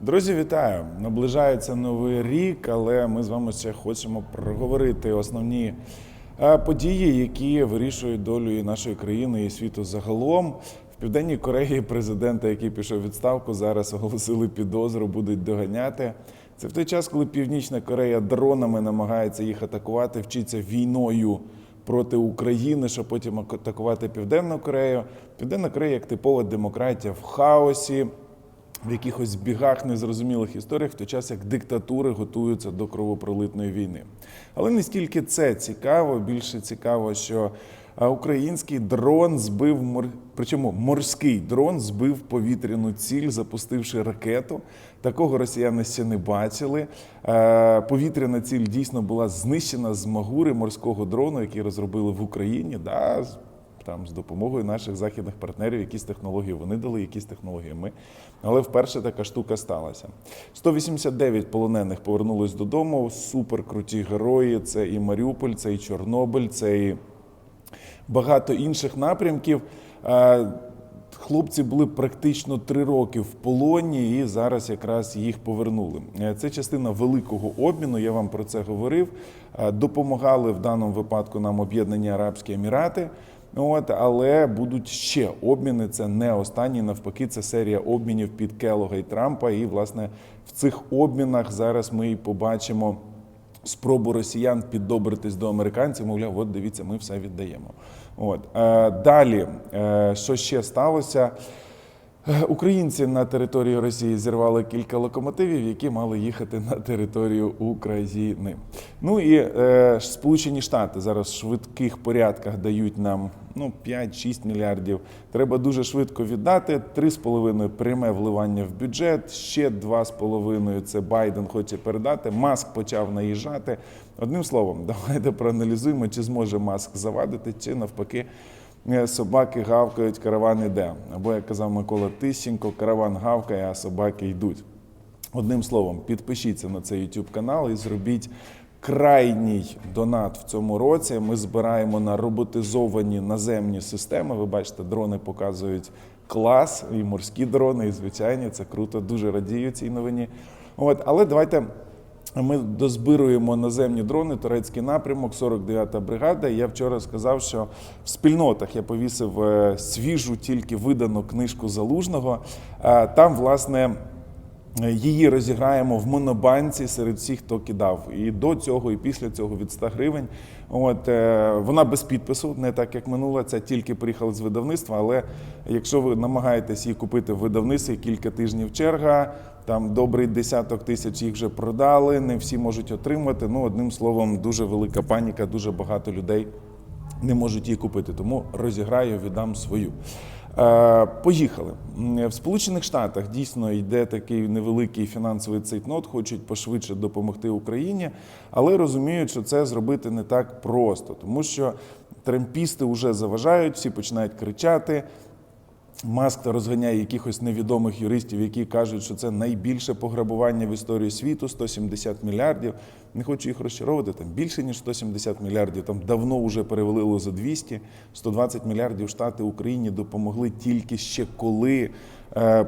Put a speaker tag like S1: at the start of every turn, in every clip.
S1: Друзі, вітаю! Наближається новий рік, але ми з вами ще хочемо проговорити основні е, події, які вирішують долю і нашої країни і світу загалом. В південній Кореї президента, який пішов відставку, зараз оголосили підозру, будуть доганяти. Це в той час, коли Північна Корея дронами намагається їх атакувати, вчиться війною проти України, щоб потім атакувати Південну Корею. Південна Корея як типова демократія в хаосі в якихось бігах незрозумілих історіях, в той час як диктатури готуються до кровопролитної війни. Але не стільки це цікаво, більше цікаво, що український дрон збив мор... причому морський дрон збив повітряну ціль, запустивши ракету. Такого росіяни ще не бачили. Повітряна ціль дійсно була знищена з магури морського дрону, який розробили в Україні. Да, там з допомогою наших західних партнерів, якісь технології вони дали, якісь технології ми. Але вперше така штука сталася. 189 полонених повернулись додому. Супер круті герої. Це і Маріуполь, це і Чорнобиль, це і багато інших напрямків. Хлопці були практично три роки в полоні, і зараз якраз їх повернули. Е, Це частина великого обміну. Я вам про це говорив. Е, Допомагали в даному випадку нам Об'єднані Арабські Емірати. От, але будуть ще обміни. Це не останні. Навпаки, це серія обмінів під Келога і Трампа. І власне в цих обмінах зараз ми і побачимо спробу росіян піддобритись до американців, мовляв, от дивіться, ми все віддаємо. От е, далі, е, що ще сталося? Українці на території Росії зірвали кілька локомотивів, які мали їхати на територію України. Ну і е, Сполучені Штати зараз в швидких порядках дають нам ну 5-6 мільярдів. Треба дуже швидко віддати. 3,5 пряме вливання в бюджет. Ще 2,5 це Байден хоче передати. Маск почав наїжджати. Одним словом, давайте проаналізуємо, чи зможе Маск завадити, чи навпаки. Е, Собаки гавкають, караван іде. Або, як казав Микола Тищенко, караван гавкає, а собаки йдуть. Одним словом, підпишіться на цей YouTube канал і зробіть крайній донат в цьому році. Ми збираємо на роботизовані наземні системи. Ви бачите, дрони показують клас, і морські дрони, і звичайні. Це круто, дуже радію цій новині. От, але давайте. Ми дозбируємо наземні дрони, турецький напрямок, 49-та бригада. Я вчора сказав, що в спільнотах я повісив е, свіжу, тільки видану книжку залужного. Е, Там, власне, Її розіграємо в монобанці серед всіх, хто кидав. І до цього, і після цього від 100 гривень. От е, вона без підпису, не так як минула. Це тільки приїхала з видавництва. Але якщо ви намагаєтесь її купити в видавництві, кілька тижнів черга, там добрий десяток тисяч їх вже продали. Не всі можуть отримати. Ну, одним словом, дуже велика паніка, дуже багато людей не можуть її купити. Тому розіграю, віддам свою. Е, Поїхали в Сполучених Штатах. Дійсно йде такий невеликий фінансовий цейтнот, хочуть пошвидше допомогти Україні, але розуміють, що це зробити не так просто, тому що тремпісти вже заважають, всі починають кричати. Маск розганяє якихось невідомих юристів, які кажуть, що це найбільше пограбування в історії світу 170 мільярдів. Не хочу їх розчаровувати. Там більше ніж 170 мільярдів. Там давно вже перевалило за 200. 120 мільярдів штати Україні допомогли тільки ще коли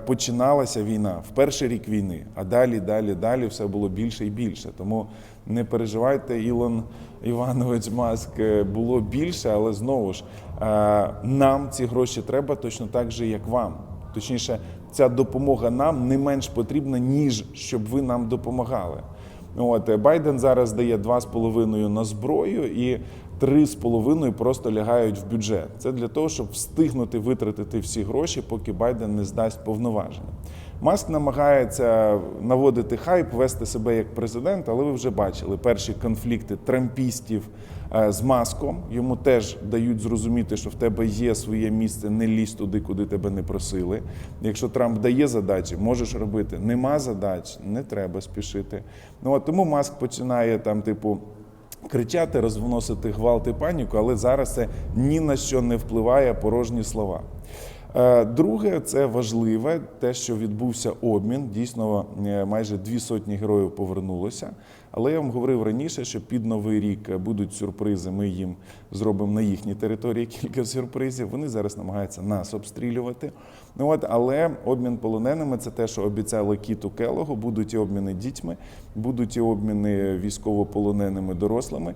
S1: починалася війна в перший рік війни. А далі, далі, далі все було більше і більше. Тому не переживайте, Ілон Іванович Маск е, було більше, але знову ж е, нам ці гроші треба точно так же, як вам. Точніше, ця допомога нам не менш потрібна, ніж щоб ви нам допомагали. От е, Байден зараз дає 2,5 на зброю і 3,5 просто лягають в бюджет. Це для того, щоб встигнути витратити всі гроші, поки Байден не здасть повноваження. Маск намагається наводити хайп, вести себе як президент, але ви вже бачили перші конфлікти трампістів е, з маском. Йому теж дають зрозуміти, що в тебе є своє місце, не лізь туди, куди тебе не просили. Якщо Трамп дає задачі, можеш робити. Нема задач, не треба спішити. Ну от тому маск починає там, типу. Кричати, розвносити гвалт і паніку, але зараз це ні на що не впливає порожні слова. Е, Друге, це важливе, те, що відбувся обмін. Дійсно, е, майже дві сотні героїв повернулося. Але я вам говорив раніше, що під новий рік будуть сюрпризи. Ми їм зробимо на їхній території кілька сюрпризів. Вони зараз намагаються нас обстрілювати. Ну от, але обмін полоненими це те, що обіцяли Кіту Келогу. Будуть і обміни дітьми, будуть і обміни військовополоненими дорослими.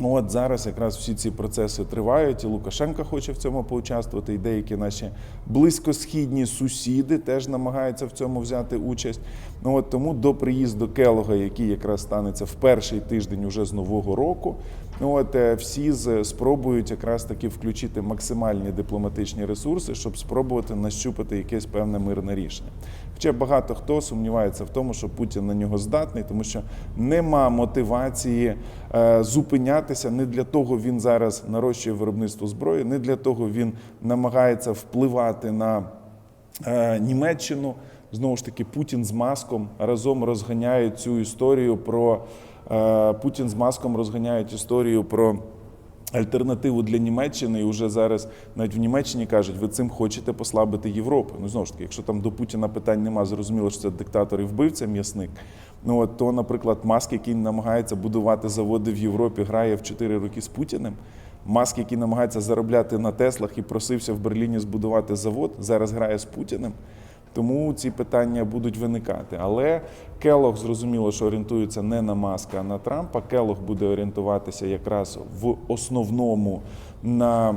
S1: Ну, От зараз якраз всі ці процеси тривають, і Лукашенко хоче в цьому поучаствувати, і деякі наші близькосхідні сусіди теж намагаються в цьому взяти участь. Ну от тому до приїзду Келога, який якраз станеться в перший тиждень уже з нового року. Ну от е, всі з- спробують якраз таки включити максимальні дипломатичні ресурси, щоб спробувати нащупати якесь певне мирне рішення. Хоча багато хто сумнівається в тому, що Путін на нього здатний, тому що нема мотивації е, зупинятися. Не для того він зараз нарощує виробництво зброї, не для того він намагається впливати на е, Німеччину. Знову ж таки, Путін з маском разом розганяють цю історію про е, Путін з маском розганяють історію про. Альтернативу для Німеччини, і вже зараз навіть в Німеччині кажуть, ви цим хочете послабити Європу. Ну знову ж таки, якщо там до Путіна питань нема, зрозуміло, що це диктатор і вбивця м'ясник. Ну от то, наприклад, Маск, який намагається будувати заводи в Європі, грає в 4 роки з Путіним. Маск, який намагається заробляти на Теслах і просився в Берліні збудувати завод, зараз грає з Путіним. Тому ці питання будуть виникати. Але Келог зрозуміло, що орієнтується не на Маска, а на Трампа. Келог буде орієнтуватися якраз в основному на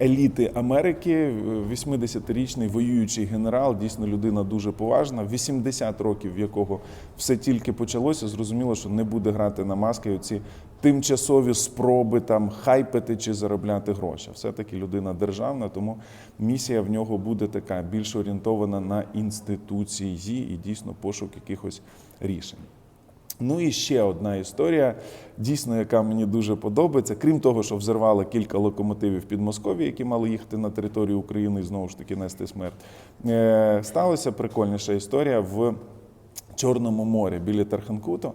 S1: еліти Америки. 80-річний воюючий генерал, дійсно людина дуже поважна. 80 років, в якого все тільки почалося, зрозуміло, що не буде грати на маски. Оці тимчасові спроби там хайпити чи заробляти гроші. Все-таки людина державна, тому місія в нього буде така більш орієнтована на інституції і дійсно пошук якихось рішень. Ну і ще одна історія, дійсно, яка мені дуже подобається. Крім того, що взорвали кілька локомотивів під Москові, які мали їхати на територію України і знову ж таки нести смерть. Е, Сталася прикольніша історія в Чорному морі біля Тарханкуту.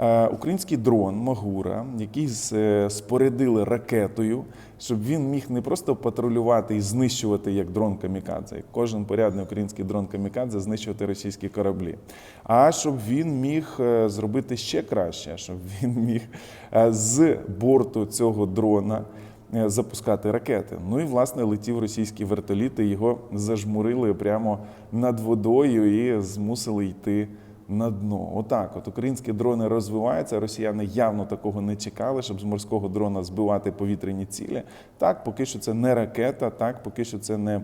S1: Е, Український дрон Магура, який е, спорядили ракетою, щоб він міг не просто патрулювати і знищувати як дрон камікадзе, як кожен порядний український дрон камікадзе знищувати російські кораблі, а щоб він міг е, зробити ще краще, щоб він міг з борту цього дрона запускати ракети. Ну і власне летів російський вертоліт, і його зажмурили прямо над водою і змусили йти на дно. Отак, от українські дрони розвиваються. Росіяни явно такого не чекали, щоб з морського дрона збивати повітряні цілі. Так, поки що це не ракета, так, поки що це не.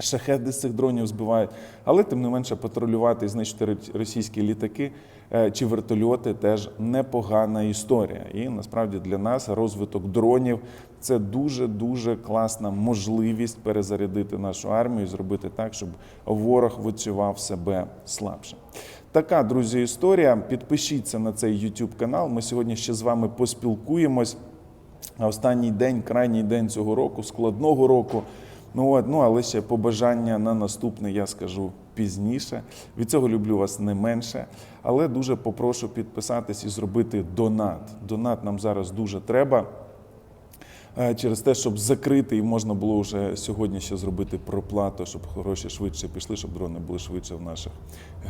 S1: Шахеди з цих дронів збивають, але тим не менше патрулювати і знищити російські літаки е, чи вертольоти теж непогана історія. І насправді для нас розвиток дронів це дуже дуже класна можливість перезарядити нашу армію і зробити так, щоб ворог відчував себе слабше. Така, друзі, історія. Підпишіться на цей YouTube канал. Ми сьогодні ще з вами поспілкуємось. Останній день, крайній день цього року, складного року. Ну, от, ну але ще побажання на наступний я скажу пізніше. Від цього люблю вас не менше. Але дуже попрошу підписатись і зробити донат. Донат нам зараз дуже треба. Е, Через те, щоб закрити, і можна було вже сьогодні ще зробити проплату, щоб гроші швидше пішли, щоб дрони були швидше в наших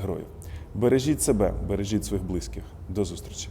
S1: героїв. Бережіть себе, бережіть своїх близьких. До зустрічі.